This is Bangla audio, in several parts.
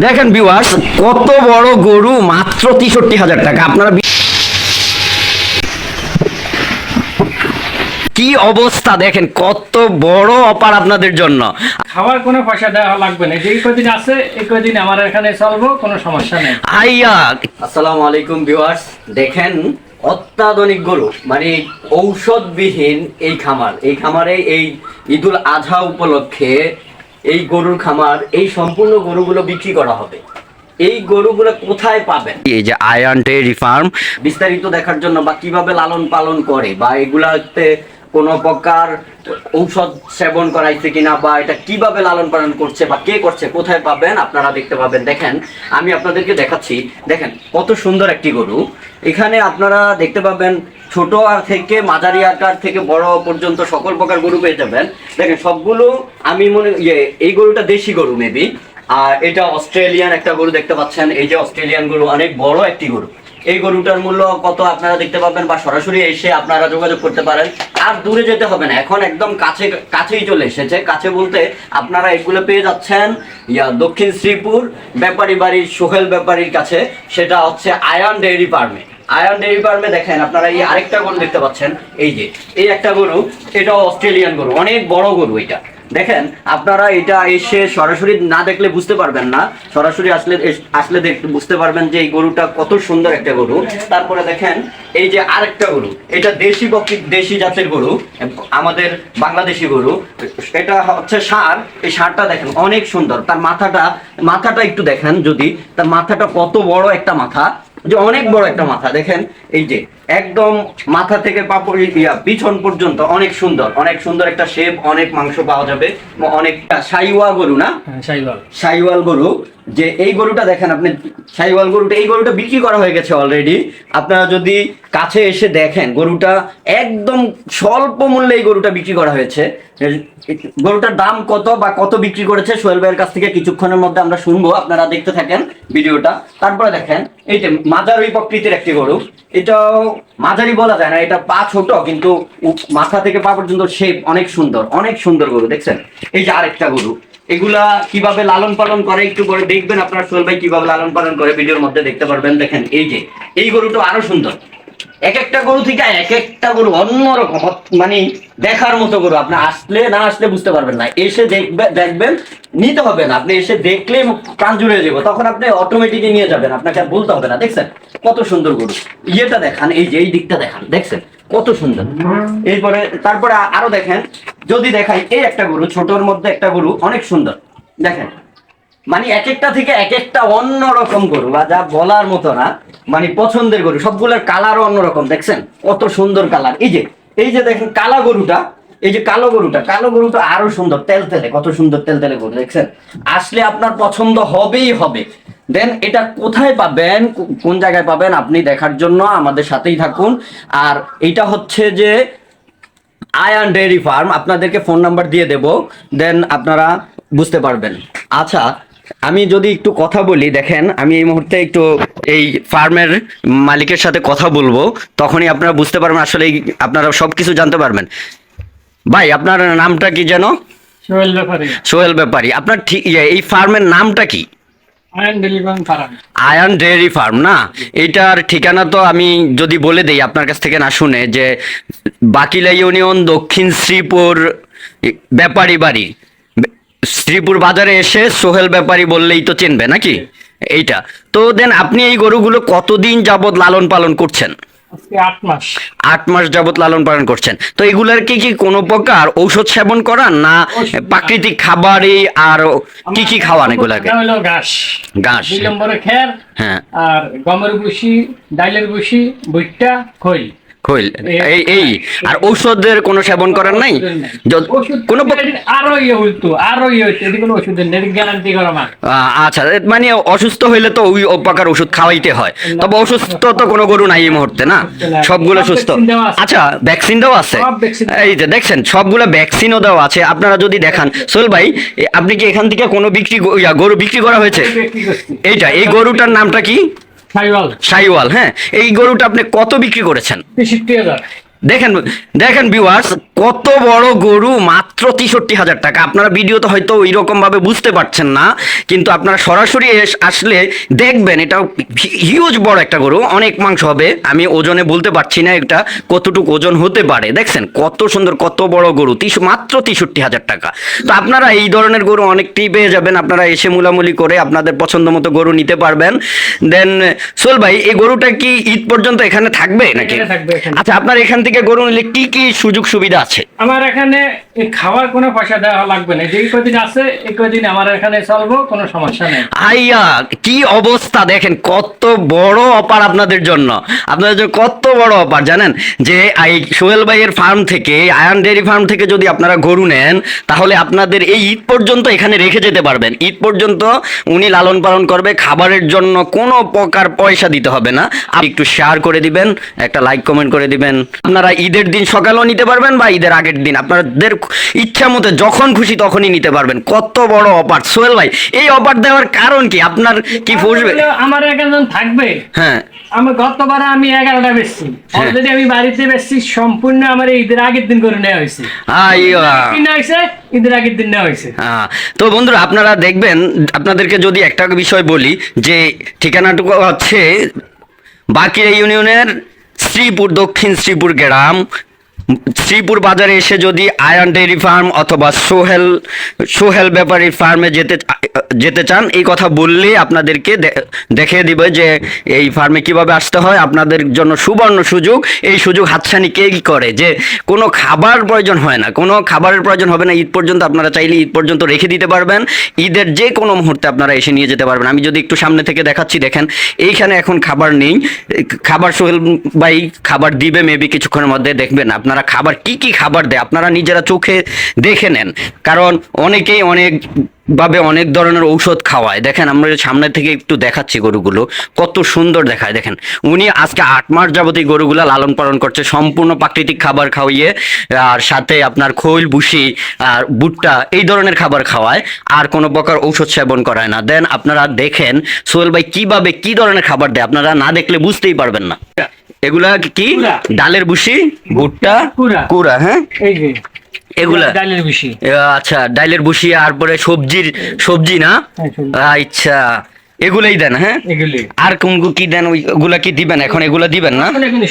দেখেন ভিউয়ার্স কত বড় গরু মাত্র তেষট্টি হাজার টাকা। আপনারা কি অবস্থা দেখেন কত বড় অপার আপনাদের জন্য। খাওয়ার কোনো পয়সা দেওয়া লাগবে না। যেই কদিন আছে এই কদিন আমার এখানে চলবো কোনো সমস্যা নেই। আইয়া। আসসালামু আলাইকুম ভিউয়ার্স দেখেন অত্যাধুনিক গরু মানে ঔষধবিহীন এই খামার। এই খামারে এই ঈদুল আজহা উপলক্ষে এই গরুর খামার এই সম্পূর্ণ গরুগুলো বিক্রি করা হবে। এই গরুগুলো কোথায় পাবেন? এই যে আয়ান ডেয়ারি ফার্ম বিস্তারিত দেখার জন্য বা কীভাবে লালন পালন করে বা এগুলাতে কোনো প্রকার ঔষধ সেবন করাইছে কিনা বা এটা কীভাবে লালন পালন করছে বা কে করছে কোথায় পাবেন আপনারা দেখতে পাবেন। দেখেন আমি আপনাদেরকে দেখাচ্ছি। দেখেন কত সুন্দর একটি গরু। এখানে আপনারা দেখতে পাবেন ছোট থেকে মাঝারি আকার থেকে বড় পর্যন্ত সকল প্রকার গরু পেয়ে যাবেন। দেখেন, সবগুলো আমি মনে ইয়ে এই গরুটা দেশি গরু মেবি আর এটা অস্ট্রেলিয়ান একটা গরু দেখতে পাচ্ছেন। এই যে অস্ট্রেলিয়ান গরু, অনেক বড় একটি গরু। এই গরুটার মূল্য কত আপনারা দেখতে পাবেন বা সরাসরি এসে আপনারা যোগাযোগ করতে পারেন। আর দূরে যেতে হবে না, এখন একদম কাছে, কাছেই চলে এসেছে। কাছে বলতে আপনারা এগুলো পেয়ে যাচ্ছেন, ইয়া, দক্ষিণ শ্রীপুর ব্যাপারী বাড়ির সোহেল ব্যাপারীর কাছে। সেটা হচ্ছে আয়ন ডেয়ারি ফার্মে। আয়ন ডেয়ারি ফার্মে দেখেন আপনারা এই আরেকটা গরু দেখতে পাচ্ছেন। এই যে, এই একটা গরু এটা অস্ট্রেলিয়ান গরু, অনেক বড় গরু এটা। দেখেন, আপনারা এটা এসে সরাসরি না দেখলে বুঝতে পারবেন না। সরাসরি আসলে আসলে বুঝতে পারবেন যে এই গরুটা কত সুন্দর একটা গরু। তারপরে দেখেন, এই যে আরেকটা গরু, এটা দেশি বকরি দেশি জাতের গরু, আমাদের বাংলাদেশি গরু। এটা হচ্ছে সার, এই সারটা দেখেন অনেক সুন্দর। তার মাথাটা মাথাটা একটু দেখেন যদি, তার মাথাটা কত বড় একটা মাথা। যে অনেক বড় একটা মাথা দেখেন এই যে একদম মাথা থেকে পাপড়ি ইয়া পিছন পর্যন্ত অনেক সুন্দর অনেক সুন্দর একটা শেপ অনেক মাংস পাওয়া যাবে অনেক সাইওয়া গরু না? সাইওয়াল সাইওয়াল গরু। যে এই গরুটা দেখেন আপনি সাইওয়াল গরুটা, এই গরুটা বিক্রি করা হয়ে গেছে অলরেডি আপনারা যদি কাছে এসে দেখেন, গরুটা একদম স্বল্প মূল্যে এই গরুটা বিক্রি করা হয়েছে। গরুটার দাম কত বা কত বিক্রি করেছে, সোহেল ভাইয়ের কাছ থেকে কিছুক্ষণের মধ্যে আমরা শুনব, আপনারা দেখতে থাকেন ভিডিওটা। তারপরে দেখেন, এই যে মাঝারি প্রকৃতির একটি গরু, এটাও মাঝারি বলা যায় না, এটা পা ছোট, কিন্তু মাথা থেকে পা পর্যন্ত শেপ অনেক সুন্দর অনেক সুন্দর গরু, দেখছেন? এই যে আরেকটা গরু এগুলা কীভাবে লালন পালন করে একটু পরে দেখবেন আপনার সোহেল ভাই কীভাবে লালন পালন করে ভিডিওর মধ্যে দেখতে পারবেন। দেখেন, এই যে, এই গরুটা আরও সুন্দর। এক একটা গরু থেকে এক একটা গরু অন্যরকম মানে দেখার মতো গরু। আপনি আসলে না আসলে বুঝতে পারবেন না। এসে দেখবে দেখবেন, নিতে হবে না। আপনি এসে দেখলে প্রাণ জুড়ে যাব। তখন আপনি অটোমেটিকলি নিয়ে যাবেন। আপনাকে আর বলতে হবে না। দেখছেন, কত সুন্দর গরু। ইয়েটা দেখান, এই যে, এই দিকটা দেখান। দেখছেন? কত সুন্দর। এরপরে, তারপরে আরও দেখেন, যদি দেখাই, এই একটা গরু, ছোটর মধ্যে একটা গরু, অনেক সুন্দর। দেখেন মানে এক একটা থেকে এক একটা অন্যরকম গরু, বা যা বলার মতো না মানে পছন্দের গরু, সবগুলোর কালারও অন্যরকম, দেখছেন? কত সুন্দর কালার এই যে এই যে দেখেন, কালা গরুটা, এই যে কালো গরুটা কালো গরুটা আরও সুন্দর তেল তেলে কত সুন্দর তেল তেলে গরু, দেখছেন? আসলে আপনার পছন্দ হবেই হবে। দেন এটা কোথায় পাবেন? কোন জায়গায় পাবেন? আপনি দেখার জন্য আমাদের সাথেই থাকুন। আর এটা হচ্ছে যে আয়ান ডেয়ারি ফার্ম। আপনাদেরকে ফোন নাম্বার দিয়ে দেব। দেন আপনারা বুঝতে পারবেন। আচ্ছা আমি যদি একটু কথা বলি দেখেন আমি এই মুহূর্তে একটু এই ফার্মের মালিকের সাথে কথা বলব। তখনই আপনারা বুঝতে পারবেন আসলে আপনারা সব কিছু জানতে পারবেন। ভাই আপনার নামটা কি যেন? সোহেল ব্যাপারে। সোহেল ব্যাপারী। আপনার ঠিক এই ফার্মের নামটা কি? Ayan dairy farm. না? এটার ঠিকানা তো আমি যদি বলে দেই, আপনার কাছ থেকে না শুনে, যে বাকিলা ইউনিয়ন দক্ষিণ শ্রীপুর ব্যাপারী বাড়ি। শ্রীপুর বাজারে এসে সোহেল ব্যাপারী বললেই তো চিনবে, নাকি? এইটা। তো দেন, আপনি এই গরুগুলো কতদিন যাবৎ লালন পালন করছেন? আট মাস। আট মাস যাবত লালন পালন করছেন। তো এগুলার কি কি কোনো প্রকার ঔষধ সেবন করান না প্রাকৃতিক খাবারই আর কি কি খাওয়ান এগুলাকে? ঘাস। ঘাস। দুই নম্বরে খের হ্যাঁ। আর গমের ভুসি ডাইলের ভুসি ভুট্টা খই। এই এই আর ঔষধের কোনো সেবন করেন নাই? কোনো আরও ইয়ে হইতো আরও ইয়ে হইতো এটি কোনো ওষুধের নেই গ্যারান্টি করা আচ্ছা মানে অসুস্থ হইলে তো ওই প্রকার ওষুধ খাওয়াইতে হয়। তবে অসুস্থ তো কোনো গরু নাই এই মুহূর্তে না? সবগুলো সব সুস্থ। আচ্ছা ভ্যাকসিন দেওয়া আছে। এই যে দেখছেন সবগুলো ভ্যাকসিনও দেওয়া আছে। আপনারা যদি দেখান সোহেল ভাই আপনি কি এখান থেকে কোনো বিক্রি গরু বিক্রি করা হয়েছে? এইটা এই গরুটার নামটা কি? সাইওয়াল। সাইওয়াল হ্যাঁ। এই গরুটা আপনি কত বিক্রি করেছেন? দেখেন দেখেন ভিউয়ার্স কত বড় গরু মাত্র তেষট্টি হাজার টাকা। আপনারা ভিডিওতে হয়তো ওই ভাবে বুঝতে পারছেন না কিন্তু আপনারা সরাসরি আসলে দেখবেন এটা হিউজ বড় একটা গরু অনেক মাংস হবে। আমি ওজনে বলতে পারছি না এটা কতটুকু ওজন হতে পারে। দেখছেন কত সুন্দর কত বড় গরু তিস মাত্র তেষট্টি হাজার টাকা। তো আপনারা এই ধরনের গরু অনেকটাই পেয়ে যাবেন আপনারা এসে মুলামুলি করে আপনাদের পছন্দ মতো গরু নিতে পারবেন। দেন সোল ভাই এই গরুটা কি ঈদ পর্যন্ত এখানে থাকবে নাকি। আচ্ছা আপনার এখান থেকে গরু নিলে কি কি সুযোগ সুবিধা আছে? আমার এখানে খাওয়ার কোনো পয়সা দেওয়া লাগবে না। যেই কদিন আছে এই কদিন আমার এখানে চলবো কোনো সমস্যা নেই। আইয়া কি অবস্থা দেখেন কত বড় অপার আপনাদের জন্য। আপনাদের জন্য কত বড় অপার জানেন? যে এই সোহেল ভাইয়ের ফার্ম থেকে আয়ান ডেয়ারি ফার্ম থেকে যদি আপনারা গরু নেন তাহলে আপনাদের এই ঈদ পর্যন্ত এখানে রেখে যেতে পারবেন। ঈদ পর্যন্ত উনি লালন পালন করবে খাবারের জন্য কোনো প্রকার পয়সা দিতে হবে না। আপনি একটু শেয়ার করে দিবেন একটা লাইক কমেন্ট করে দিবেন। আপনারা ঈদের দিন সকালেও নিতে পারবেন বা ঈদের আগের দিন। আপনাদের ইচ্ছা মতো যখন খুশি তখনই নিতে পারবেন। কত বড় অফার। সোহেল ভাই এই অফার দেওয়ার কারণ কি? আপনার কি ফসবে? আমার একজন থাকবে। হ্যাঁ। আমার গতবার আমি এগারোটা বেচছি। হ্যাঁ। অলরেডি আমি বাড়িতে বেচছি সম্পূর্ণ আমার ঈদের আগের দিন করে নেওয়া হয়েছে। হয়েছে ঈদের আগের দিন নেওয়া হয়েছে। হ্যাঁ, তো বন্ধুরা আপনারা দেখবেন আপনাদেরকে যদি একটা বিষয় বলি যে ঠিকানাটুকু হচ্ছে বাকিরা ইউনিয়নের শ্রীপুর দক্ষিণ শ্রীপুর গ্রাম শ্রীপুর বাজারে এসে যদি আয়ন ডেয়ারি ফার্ম অথবা সোহেল সোহেল ব্যাপারীর ফার্মে যেতে যেতে চান, এই কথা বললে আপনাদেরকে দেখিয়ে দিবে যে এই ফার্মে কীভাবে আসতে হয়। আপনাদের জন্য সুবর্ণ সুযোগ। এই সুযোগ হাতছানি কে কি করে? যে কোনো খাবার প্রয়োজন হয় না। কোনো খাবারের প্রয়োজন হবে না। ঈদ পর্যন্ত আপনারা চাইলে ঈদ পর্যন্ত রেখে দিতে পারবেন। ঈদের যে কোনো মুহূর্তে আপনারা এসে নিয়ে যেতে পারবেন। আমি যদি একটু সামনে থেকে দেখাচ্ছি, দেখেন, এইখানে এখন খাবার নেই। খাবার সোহেল ভাই খাবার দিবে মেবি কিছুক্ষণের মধ্যে দেখবেন। আপনারা খাবার কি কি খাবার দেয় আপনারা নিজেরা চোখে দেখে নেন। কারণ অনেকেই অনেক ভাবে অনেক ধরনের ঔষধ খাওয়ায়। দেখেন, আমরা সামনে থেকে একটু দেখাচ্ছি গরুগুলো, কত সুন্দর দেখায়। দেখেন, উনি আজকে আট মাস যাবত এই গরুগুলা লালন পালন করছে, সম্পূর্ণ প্রাকৃতিক খাবার খাওয়িয়ে, আর সাথে আপনার খৈল, ভুসি, আর ভুট্টা, এই ধরনের খাবার খাওয়ায়, আর কোনো প্রকার ঔষধ সেবন করায় না। দেন আপনারা দেখেন, সোহেল ভাই কীভাবে কি ধরনের খাবার দেয়, আপনারা না দেখলে বুঝতেই পারবেন না। এগুলা কি? ডালের ভুসি? ভুট্টা? কুড়া। হ্যাঁ? এগুলা? ডালের বেশি আচ্ছা ডাইলের ভুসি আর পরে সবজির সবজি না? হ্যাঁ, আচ্ছা এগুলাই দেন হ্যাঁ? আর কোন কি দেন ওইগুলা কি দিবেন? এখন এগুলা দিবেন না?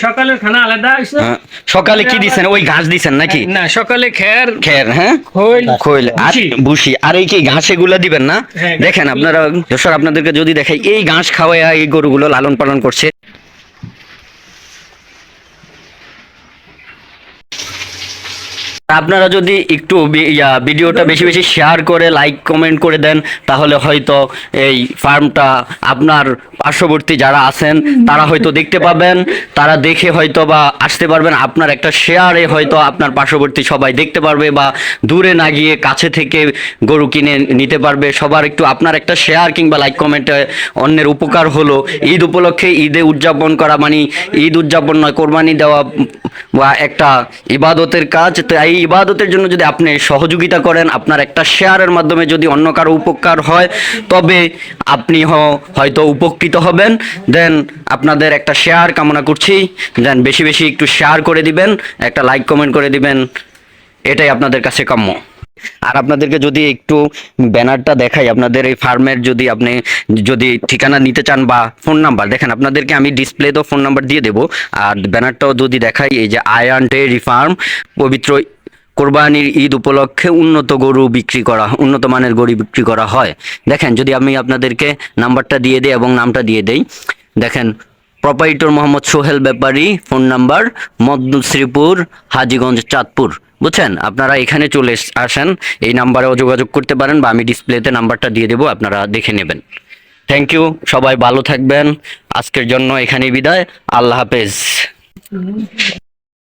সকালের খানা আলাদা হ্যাঁ। সকালে কি দিছেন? ওই ঘাস দিছেন নাকি? না সকালে খের খের হ্যাঁ? খৈল। খৈল আর ভুসি। আর এই কি ঘাস এগুলা দিবেন না? হ্যাঁ, দেখেন আপনারা দর্শক আপনাদেরকে যদি দেখাই এই ঘাস খাওয়ায় এই গরুগুলো লালন পালন করছে। আপনারা যদি একটু ভিডিওটা বেশি বেশি শেয়ার করে লাইক কমেন্ট করে দেন, তাহলে হয়তো এই ফার্মটা আপনার পার্শ্ববর্তী যারা আছেন, তারা হয়তো দেখতে পাবেন, তারা দেখে হয়তো বা আসতে পারবেন, আপনার একটা শেয়ারে হয়তো আপনার পার্শ্ববর্তী সবাই দেখতে পারবে বা দূরে না গিয়ে কাছে থেকে গরু কিনে নিতে পারবে, সবার একটু আপনার একটা শেয়ার কিংবা লাইক কমেন্টে অন্যের উপকার হলো। ঈদ উপলক্ষে ঈদে উদযাপন করা মানে ঈদ উদযাপন নয়, কোরবানি দেওয়া বা একটা ইবাদতের কাজ তো এই ইবাদতের জন্য যদি আপনি সহযোগিতা করেন, আপনার একটা শেয়ারের মাধ্যমে যদি অন্য কারও উপকার হয়, তবে আপনি হয়তো উপকৃত হবেন। দেন আপনাদের একটা শেয়ার কামনা করছি। দেন বেশি বেশি একটু শেয়ার করে দিবেন, একটা লাইক কমেন্ট করে দিবেন। এটাই আপনাদের কাছে কাম্য। আর আপনাদেরকে যদি একটু ব্যানারটা দেখাই, আপনাদের এই ফার্মের যদি আপনি যদি ঠিকানা নিতে চান বা ফোন নাম্বার, দেখেন আপনাদেরকে আমি ডিসপ্লেতেও ফোন নাম্বার দিয়ে দেবো। আর ব্যানারটাও যদি দেখাই, এই যে আয়ান ডেয়ারি ফার্ম, পবিত্র কোরবানির ঈদ উপলক্ষে উন্নত গরু বিক্রি করা, উন্নত মানের গরু বিক্রি করা হয়। দেখেন, যদি আমি আপনাদেরকে নাম্বারটা দিয়ে দিই এবং নামটা দিয়ে দেই, দেখেন proprietor Mohammad Sohel Bepari phone number Maddu Sripur, Hajiganj, Chandpur. বুঝছেন? আপনারা এখানে চলে আসেন, এই নাম্বারেও যোগাযোগ করতে পারেন বা আমি ডিসপ্লেতে নাম্বারটা দিয়ে দেবো, আপনারা দেখে নেবেন। থ্যাংক ইউ সবাই ভালো থাকবেন। আজকের জন্য এখানেই বিদায়। আল্লাহ হাফেজ।